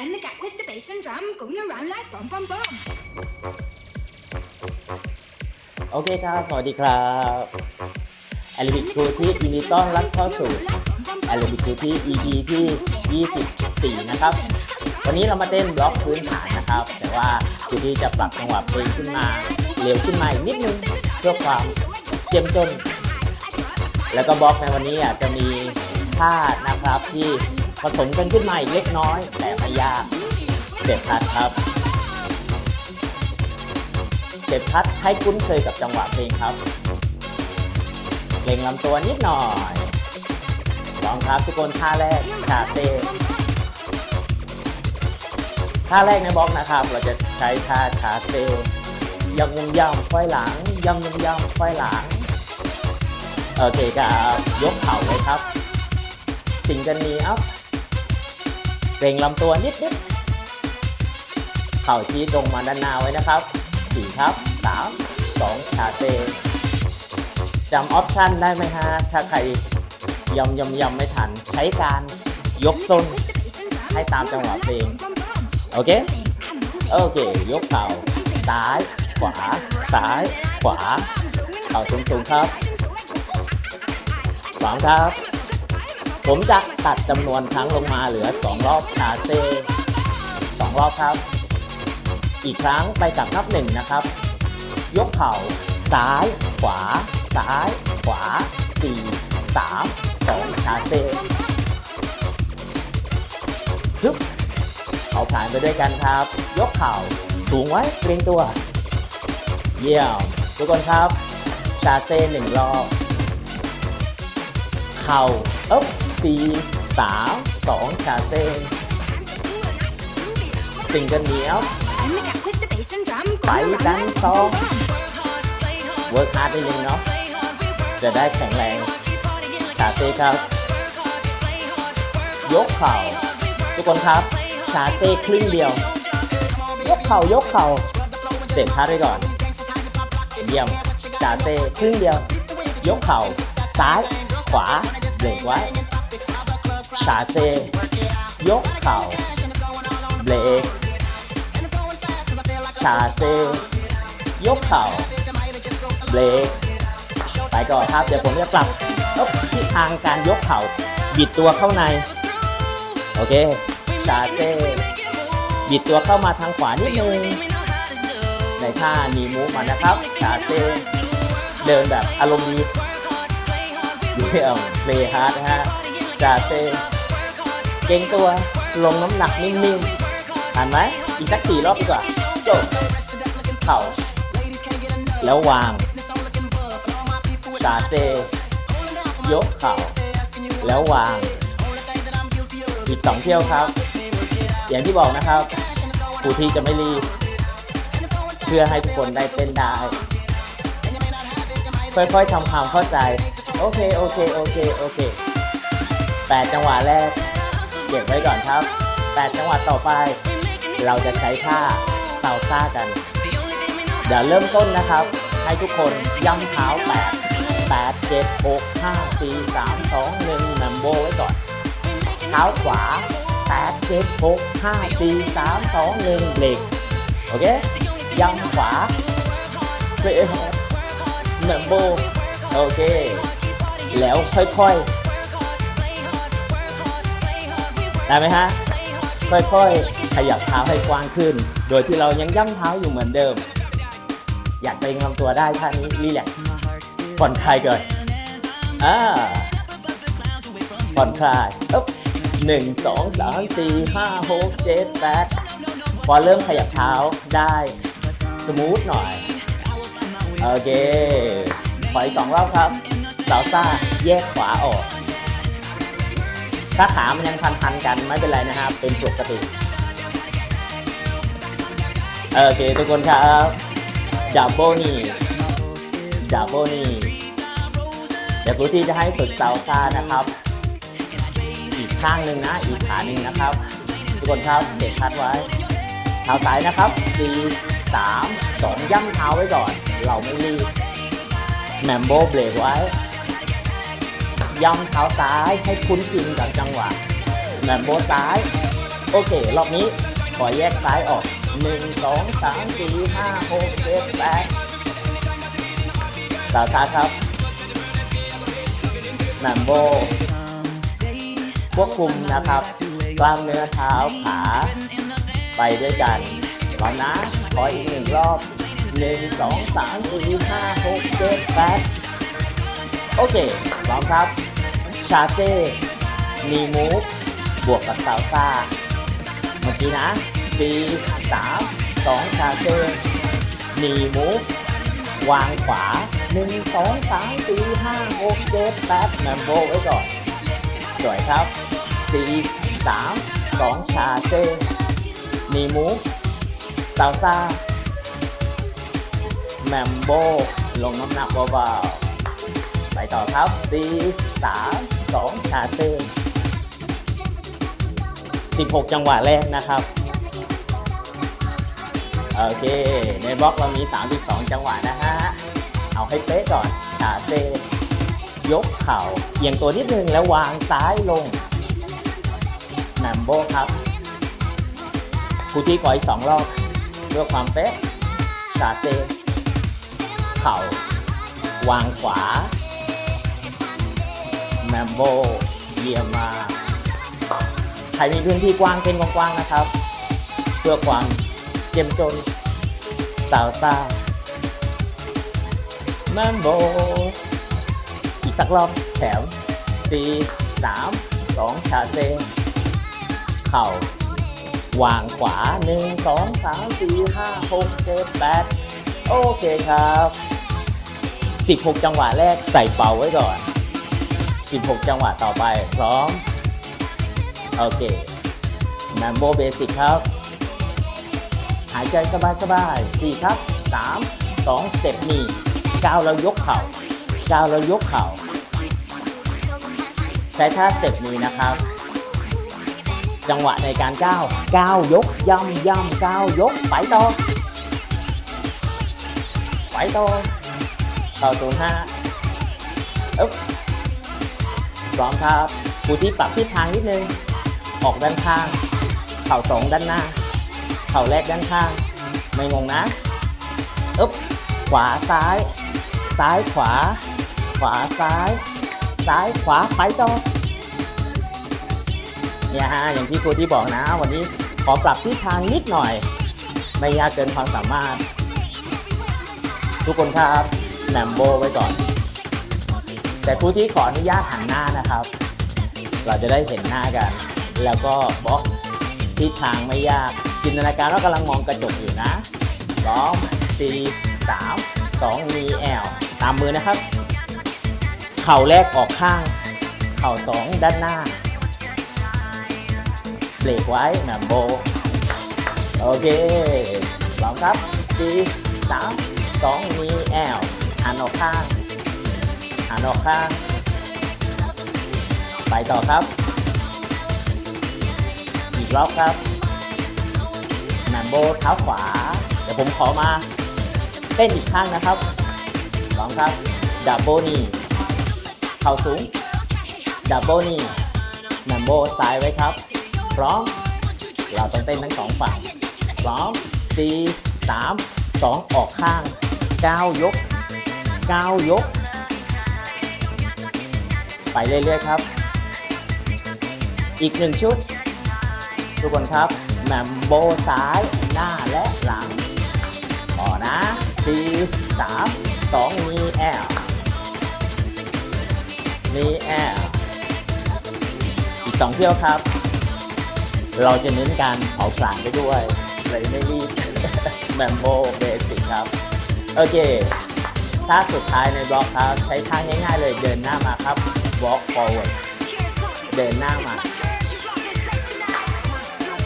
And the gap with the bass and drum going around like bom bom bom. โอเคครับ สวัสดีครับแอลิบิกคูที่ยินดีต้อนรับเข้าสู่แอลิบิกคูที่ EP ที่ 24 นะครับ วันนี้เรามาเต้นบล็อกพื้นฐานนะครับ แต่ว่าคูที่จะปรับจังหวะเพลงขึ้นมาเร็วขึ้นมาอีกนิดนึง เพื่อความเจ้มจน แล้วก็บล็อกในวันนี้อาจจะมีท่านะครับที่ ผสมกันขึ้นมาอีกเล็กน้อย แต่ไม่ยากเด็ดพัดครับเจ็ดพัดให้คุ้นเคยกับจังหวะเพลงครับเพลงลำตัวนิดหน่อยลองครับทุกคนท่าแรกชาเต้ท่าแรกในบล็อกนะครับ เราจะใช้ท่าชาเต้ยำยำยำควายหลังยำยำยำควายหลังโอเคครับยกเข่าเลยครับ สิงกันนีอัพ เร่งลำตัวนิดๆ เข่าชี้ตรงมาด้านหน้าไว้นะครับสี่ครับสามสองชาเตจำออปชันได้ไหมฮะ ถ้าใครยำยำยำไม่ทัน ใช้การยกส้นให้ตามจังหวะเพลง โอเค โอเค ยกเข่าซ้าย ขวา ซ้าย ขวา เข่าสูงๆครับสองครับ ผมจะตัดจำนวนครั้งลงมาเหลือ 2 รอบชาเซ่สองรอบครับ อีกครั้งไปกับนับหนึ่งนะครับ ยกเข่าซ้าย ขวา ซ้าย ขวา 4 3 2ชาเซ่ฮึบเอาผ่านไปด้วยกันครับ ยกเข่าสูงไว้เกรงตัว เยี่ยม ทุกคนครับ ชาเซ่หนึ่งรอบ เข่าเอ๊บ สี่สามสองชาเซ่สิงกันเหนียว And the gap with the bass and drum ไป going around กันต่อ bom bom bom. เวิร์กฮาร์ดนิดนึงเนาะจะได้แข็งแรง ชาเซครับ ยกเข่า ทุกคนครับ ชาเซครึ่งเดียว ยกเข่ายกเข่าเสร็จท่าไว้ก่อน เยี่ยม ชาเซครึ่งเดียว ยกเข่า ซ้าย ขวาเบรกไว้ ชาเซ ยกเข่าเบรกชาเซ ยกเข่าเบรกไปก่อนครับ เดี๋ยวผมจะปรับทิศทางการยกเข่าบิดตัวเข้าใน โอเคชาเซ บิดตัวเข้ามาทางขวานิดนึง ในท่านีมูฟมานะครับชาเซ เดินแบบอารมณ์ดีเยี่ยมเพลย์ฮาร์ดนะฮะ ชาเซเก่งตัวลงน้ำหนักนิ่งๆทันไหมอีกสักสี่รอบดีกว่าจบเข่าแล้ววางชาเซยกเข่าแล้ววาง อีกสองเที่ยวครับ อย่างที่บอกนะครับครูที่จะไม่รีบเพื่อให้ทุกคนได้เต้นได้ ค่อยๆทำความเข้าใจ โอเค โอเค โอเค โอเค แปดจังหวะแรก เก็บไว้ก่อนครับแปดจังหวะต่อไป เราจะใช้ท่าซาวซ่ากัน เดี๋ยวเริ่มต้นนะครับ ให้ทุกคนย่ำเท้าแปดแปดเจ็ดหกห้าสี่สามสองหนึ่งแมมโบไว้ก่อน เท้าขวาแปดเจ็ดหกห้าสี่สามสองหนึ่งเบรกโอเคย่ำขวาเบรกแมมโบโอเค แล้วค่อยๆ ได้ไหมฮะ ค่อยๆ ขยับเท้าให้กว้างขึ้น โดยที่เรายังย่ำเท้าอยู่เหมือนเดิม อยากเกรงลำตัวได้ท่านี้รีแลกผ่อนคลายก่อนอ่าผ่อนคลายอ๊บหนึ่งสองสามสี่ห้าหกเจ็ดแปดพอเริ่มขยับเท้าได้ สมูทหน่อย โอเคขออีกสองรอบครับสาวซ่าแยกขวาออก ถ้าขามันยังพันๆกันไม่เป็นไรนะครับ เป็นปกติโอเคทุกคนครับดับเบิลนี่ดับเบิลนี่เดี๋ยวครูที่จะให้ฝึกซาซ่านะครับ อีกข้างหนึ่งนะ อีกขาหนึ่งนะครับ ทุกคนครับเด็กพัดไว้เท้าซ้ายนะครับ4 3 2ย่ำเท้าไว้ก่อน เราไม่รีบแมมโบเบรกไว้ ย่ำเท้าซ้ายให้คุ้นชินกับจังหวะแมมโบซ้าย โอเค รอบนี้ขอแยกซ้ายออก 1 2 3 4 5 6 7 8สาวซายครับแมมโบควบคุมนะครับ กล้ามเนื้อเท้าขา ไปด้วยกันพร้อมนะขออีกหนึ่งรอบ1 2 3 4 5 6 7 8โอเคพร้อมครับ ชาเซ่มีมูฟบวกกับซาวซ่าเมื่อกี้นะ4 3 2ชาเซ่มีมูฟวางขวา1 2 3 4 5 6 7 8แปดแมมโบไว้ก่อน สวยครับ4 3 2ชาเซ่มีมูฟซาวซ่าแมมโบลงน้ำหนักเบาๆไปต่อครับ4 3 2 ชาเซ่16 จังหวะแรกนะครับ โอเค ในบล็อกเรามี 32 จังหวะนะฮะ เอาให้เป๊ะก่อน ชาเซ่ยกเข่าเอียงตัวนิดนึงแล้ววางซ้ายลงแมมโบครับคูที่ขออีกสองรอบเพื่อความเป๊ะ ชาเซ่เข่า วางขวา มมโบเยี่ยมมากใครมีพื้นที่กว้างเต้นกว้างๆนะครับ เพื่อความเจ็มจนซาวซ่าแมมโบอีกสักรอบแถม4 3 2ชาเซเข่าวางขวา1 2 3 4 5 6 7 8โอเคครับ 16 จังหวะแรกใส่เป่าไว้ก่อน 16 จังหวะต่อไป พร้อม โอเคแมมโบเบสิกครับ หายใจสบายๆ4ครับ3 2สเต็ปนี่ก้าวแล้วยกเข่าก้าวแล้วยกเข่า ใช้ท่าสเต็ปนี้นะครับ จังหวะในการก้าวก้าวยกย่ำย่ำก้าวยกไปต่อไปต่อเข่าศูนย์ห้าอ๊บ พร้อมครับผู้ที่ปรับทิศทางนิดนึง ออกด้านข้าง เข่าสองด้านหน้า เข่าแรกด้านข้าง ไม่งงนะอึ๊บขวาซ้าย ซ้ายขวา ขวาซ้าย ซ้ายขวาไปต่อเนี่ยฮะอย่างที่ครูที่บอกนะ วันนี้ขอปรับทิศทางนิดหน่อย ไม่ยากเกินความสามารถ ทุกคนครับแลมโบไว้ก่อน แต่ครูที่ขออนุญาตหันหน้านะครับ เราจะได้เห็นหน้ากัน แล้วก็บล็อกทิศทางไม่ยาก จินตนาการว่ากำลังมองกระจกอยู่นะพร้อมสี่สามสองมีแอลตามมือนะครับ เข่าแรกออกข้าง เข่าสองด้านหน้า เบรกไว้แหมมโบ โอเคพร้อมครับสี่สามสองมีแอลหันออกข้าง หันออกข้าง ไปต่อครับ อีกรอบครับแหมมโบเท้าขวา เดี๋ยวผมขอมาเต้นอีกข้างนะครับพร้อมครับดับเบิลนี่เข่าสูงดับเบิลนี่แหมมโบซ้ายไว้ครับ พร้อม เราต้องเต้นทั้งสองฝั่งพร้อม4 3 2องออกข้าง9ยก9ยก ไปเรื่อยๆครับ อีกหนึ่งชุด ทุกคนครับแหมมโบซ้ายหน้าและหลัง ต่อนะ4 3 2มีแอลมีแอลอีกสองเที่ยวครับ เราจะเน้นการเผาผลาญไปด้วยเลยไม่รีบแมมโบเบสิกครับ โอเคท่าสุดท้ายในบล็อกครับ ใช้ท่าง่ายๆเลยเดินหน้ามาครับ walk forward เดินหน้ามา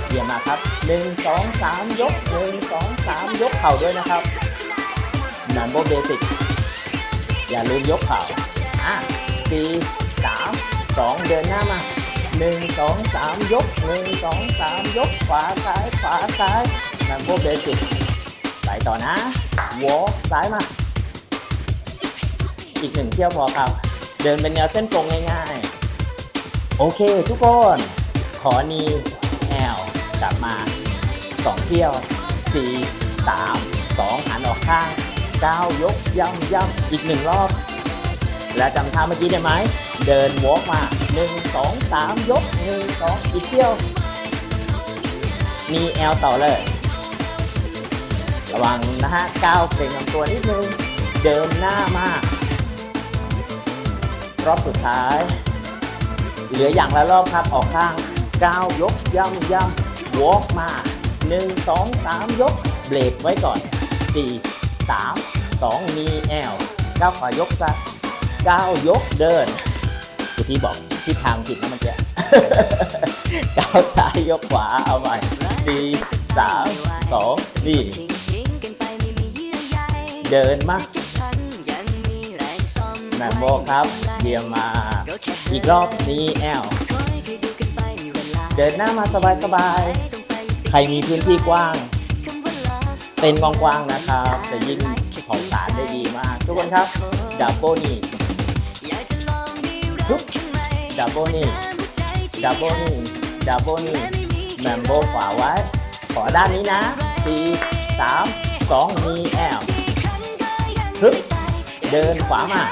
เยี่ยมมากครับ 1 2 3 ยก 1 2 3 ยกเข่าด้วยนะครับแมมโบเบสิกอย่าลืมยกเข่าอะสี่สามสองเดินหน้ามาหนึ่งสองสามยกหนึ่งสองสามยกขวาซ้ายขวาซ้ายนั่นพวกเบสิกไปต่อนะวอซ้ายมา อีกหนึ่งเที่ยวพอครับ เดินเป็นแนวเส้นตรงง่ายๆ โอเคทุกคน ขอนีแอลสองเที่ยวสี่สามสองหันออกข้างเก้ายกย่ำย่ำอีกหนึ่งรอบ แล้วจำท่าเมื่อกี้ได้ไหม เดินวอล์กมาหนึ่งสองสามยกหนึ่งสองอีกเที่ยว มีแอลต่อเลย ระวังนะฮะก้าวเกรงลำตัวนิดนึง เดินหน้ามา รอบสุดท้าย เหลืออย่างละรอบครับออกข้างก้าวยกย่ำย่ำวอล์กมาหนึ่งสองสามยก เบรกไว้ก่อนสี่สามสองมีแอลก้าวขวายกซะก้าวยกเดินคือที่บอกที่ทางผิดนะมันจะก้าวซ้ายยกขวาเอาใหม่สี่สามสองนี่เดินมา แมมโบครับเยี่ยมมากอีกรอบนี้แอลเดินหน้ามาสบายๆ ใครมีพื้นที่กว้างเต้นกว้างๆนะครับ จะยิ่งเผาผลาญได้ดีมาก ทุกคนครับดับเบิลนี่ทุบดับเบิลนี่ดับเบิลนี่ดับเบิลนี่แมมโบขวาไว้ขอด้านนี้นะสี่สามสองมีแอลฮึบเดินขวามา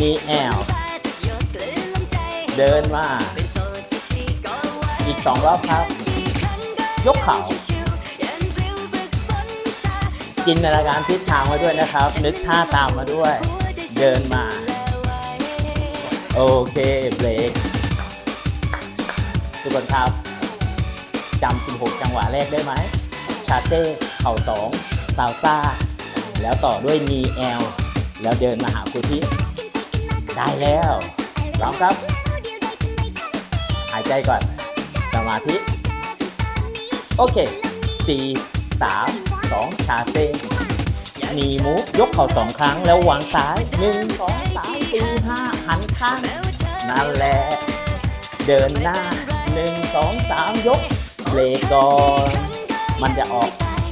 มีแอลเดินมา อีกสองรอบครับ ยกเข่าจินตนาการทิศทางไว้ด้วยนะครับ นึกท่าตามมาด้วย เดินมา โอเคเบรกทุกคนครับจำ 16 จังหวะแรกได้ไหม ชาเต้เข่าสองซาวซ่า แล้วต่อด้วยนีแอล แล้วเดินมาหาครูที่ ได้แล้วร้อมครับ หายใจก่อน สมาธิ โอเค4 3 2ชาเซ่นีมูฟยกเข่าสองครั้งแล้ววางซ้าย1 2 3 4 5หันข้างนั่นแหละเดินหน้า1 2 3ยกเบรกก่อนมันจะออก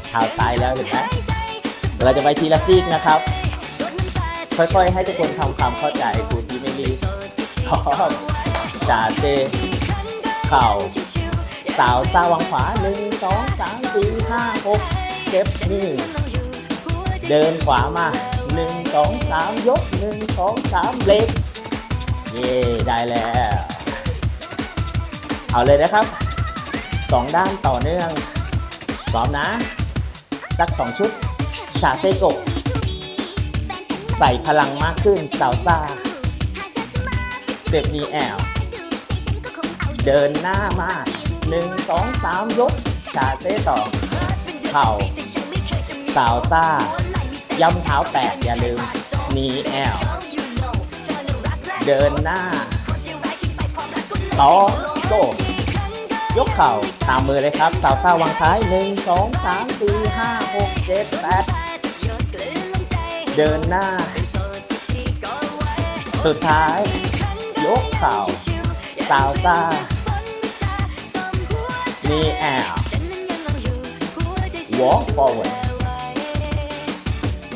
เท้าซ้ายแล้วเห็นไหมเราจะไปทีละซีกนะครับ ค่อยๆ ให้ทุกคนทำความเข้าใจครูที่ไม่รีบพร้อมชาเซ่เข่าสาวซาวางขวาหนึ่งสองสามสี่ห้าหกเก็บนี่เดินขวามาหนึ่งสองสามยกหนึ่งสองสามเบรกเย่ได้แล้ว เอาเลยนะครับสองด้านต่อเนื่องพร้อมนะ สักสองชุดชาเซโกะ ใส่พลังมากขึ้นสาวซาเซฟนีแอลเดินหน้ามาหนึ่งสองสามยกชาเซ่ต่อเข่าสาวซ่ายำเท้าแตกอย่าลืมนีแอลเดินหน้าต่อโกยกเข่าตามมือเลยครับ สาวซ่าวางซ้ายหนึ่งสองสามสี่ห้าหกเจ็ดแปด เดินหน้า สุดท้าย ยกเข่าสาวซ่านีแอล walk forward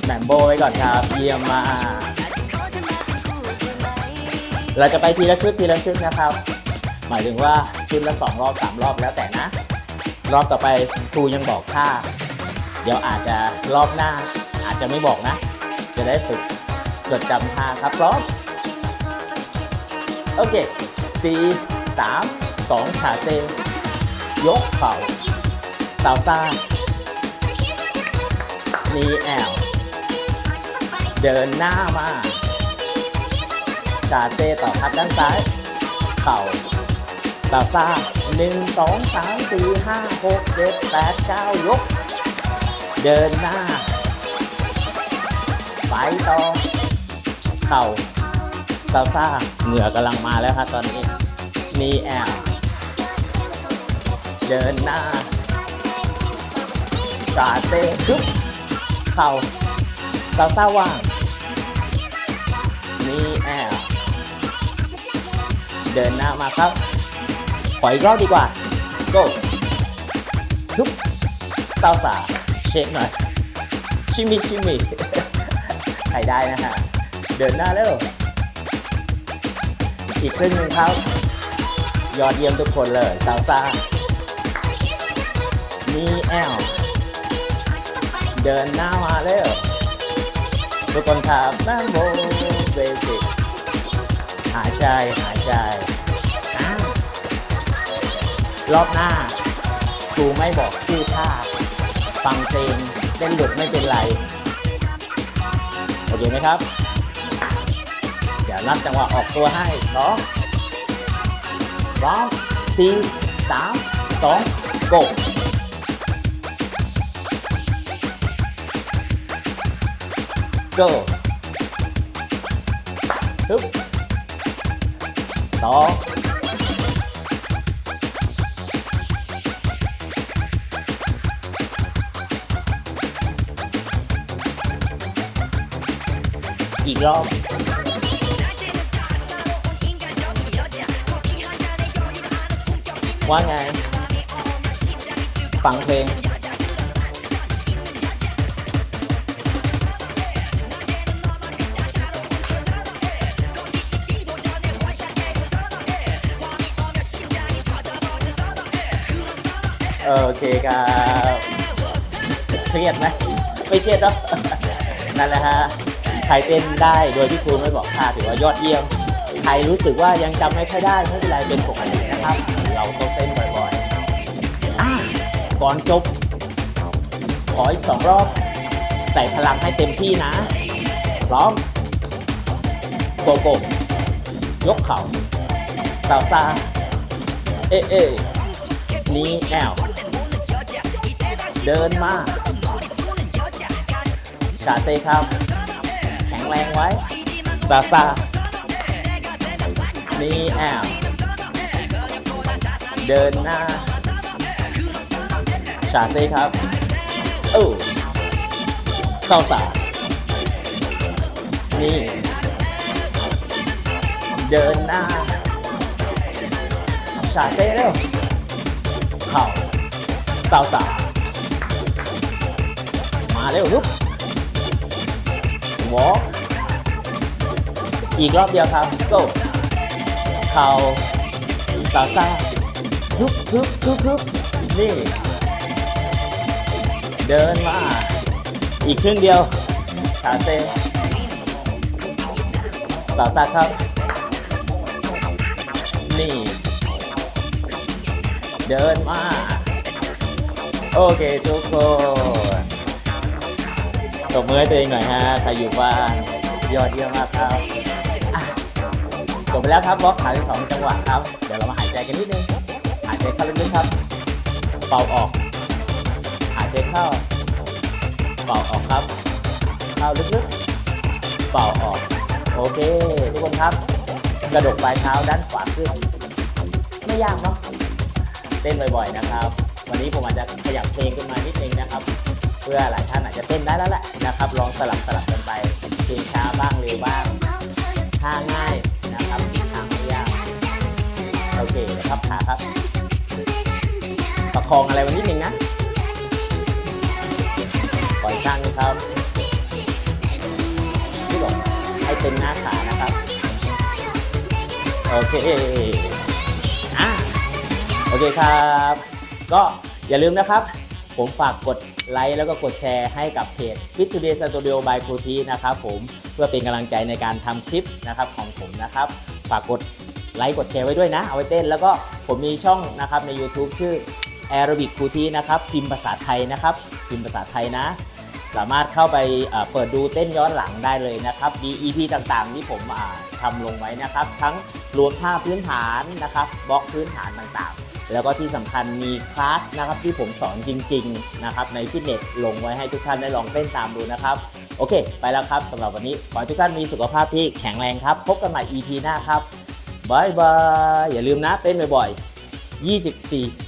แหมมโบไว้ก่อนครับ เยี่ยมมากเราจะไปทีละชุดทีละชุดนะครับ หมายถึงว่าชุดละสองรอบสามรอบแล้วแต่นะ รอบต่อไปครูยังบอกท่า เดี๋ยวอาจจะรอบหน้าอาจจะไม่บอกนะ จะได้ฝึกจดจำท่าครับพร้อมโอเคสี่สามสองชาเซยกเข่าซาวซ่านีแอลเดินหน้ามาชาเซต่อครับด้านซ้าย เข่าซาวซ่าหนึ่งสองสามสี่ห้าหกเจ็ดแปดเก้ายก เดินหน้า ไปต่อ เข่าซาซ่าเหงื่อกำลังมาแล้วครับตอนนี้นีแอลเดินหน้าสาเต้คึบเข่าซาซ่าว่างนีแอลเดินหน้ามาครับปล่อยอีกรอบดีกว่า go ทุบซาซาเช็คหน่อย ชิมิชิมิ รได้นะฮะ เดินหน้าเร็ว อีกครึ่งหนึ่งครับ ยอดเยี่ยมทุกคนเลยซาซานี่แอลเดินหน้ามาเร็ว ทุกคนครับนั่งโบเบสิกหายใจหายใจ รอบหน้าครูไม่บอกชื่อท่า ฟังเพลงเส้นหลุดไม่เป็นไร โอเคไหมครับเดี๋ยวนับจังหวะออกตัวให้สองสองสี่สามสองโก go ฮึบต่อ อีกรอบว่าไง ฟังเพลง โอเคครับ เครียดไหมไม่เครียดเนอะนั่นแหละฮะ ใครเต้นได้โดยที่ครูไม่บอกท่าถือว่ายอดเยี่ยม ใครรู้สึกว่ายังจำไม่ค่อยได้ไม่เป็นไรเป็นปกตินะครับ เราต้องเต้นบ่อยๆก่อนจบขออีกสองรอบ ใส่พลังให้เต็มที่นะ พร้อม โกโก้ยกเข่าซาซาเอเอนี้แอลเดินมา ชาเต้ครับ แข็งแรงไว้ซาซานี่แอลเดินหน้า ชาเต้ครับ โอ้ซาซานี่ เดินหน้า ชาเต้เร็วเข่าซาซามาเร็วลุกวอล์ อีกรอบเดียวครับ go เข่าซาซาฮึบฮึบฮึบฮึบนี่ เดินมา อีกครึ่งเดียวชาเต้ซาซาครับ นี่ เดินมา โอเคทุกคนตบมือให้ตัวเองหน่อยฮะ ใครอยู่บ้าน ยอดเยี่ยมมากครับ จบไปแล้วครับบล็อกขาที่สองจังหวะครับ เดี๋ยวเรามาหายใจกันนิดนึง หายใจเข้าลึกๆครับ เป่าออก หายใจเข้า เป่าออกครับ เข้าลึกๆ เป่าออก โอเค ทุกคนครับ กระดกปลายเท้าด้านขวาขึ้น ไม่ยากเนาะ เต้นบ่อยๆนะครับ วันนี้ผมอาจจะขยับเพลงขึ้นมานิดนึงนะครับ เพื่อหลายท่านอาจจะเต้นได้แล้วแหละนะครับ ลองสลับสลับกันไปเพลงช้าบ้างเร็วบ้างท่าง่าย โอเคนะครับขาครับ ประคองอะไรไวันนิดนึงนะปล่อยข้างนี้ครับที่บอกให้เต็มหน้าขานะครับ โอเคอะโอเคครับ ก็อย่าลืมนะครับ ผมฝากกดไลค์แล้วก็กดแชร์ให้กับเพจ Fit Today Studio by ครูทีนะครับผมเพื่อเป็นกำลังใจในการทำคลิปนะครับของผมนะครับ ฝากกด ไลค์กดแชร์ไว้ด้วยนะ เอาไว้เต้น แล้วก็ผมมีช่องนะครับใน YouTube ชื่อ Aerobic ครูทีนะครับ พิมพ์ภาษาไทยนะครับ พิมพ์ภาษาไทยนะ สามารถเข้าไปเปิดดูเต้นย้อนหลังได้เลยนะครับมี EP ต่างๆ ที่ผมอ่าทำลงไว้นะครับ ทั้งรวมท่าพื้นฐานนะครับบล็อกพื้นฐานต่างๆ แล้วก็ที่สำคัญมีคลาสนะครับที่ผมสอนจริงๆนะครับในฟิตเนสลงไว้ให้ทุกท่านได้ลองเต้นตามดูนะครับโอเค ไปแล้วครับสำหรับวันนี้ ขอให้ทุกท่านมีสุขภาพที่แข็งแรงครับ พบกันใหม่ EP หน้าครับ บายบาย อย่าลืมนะเต้นบ่อยๆ24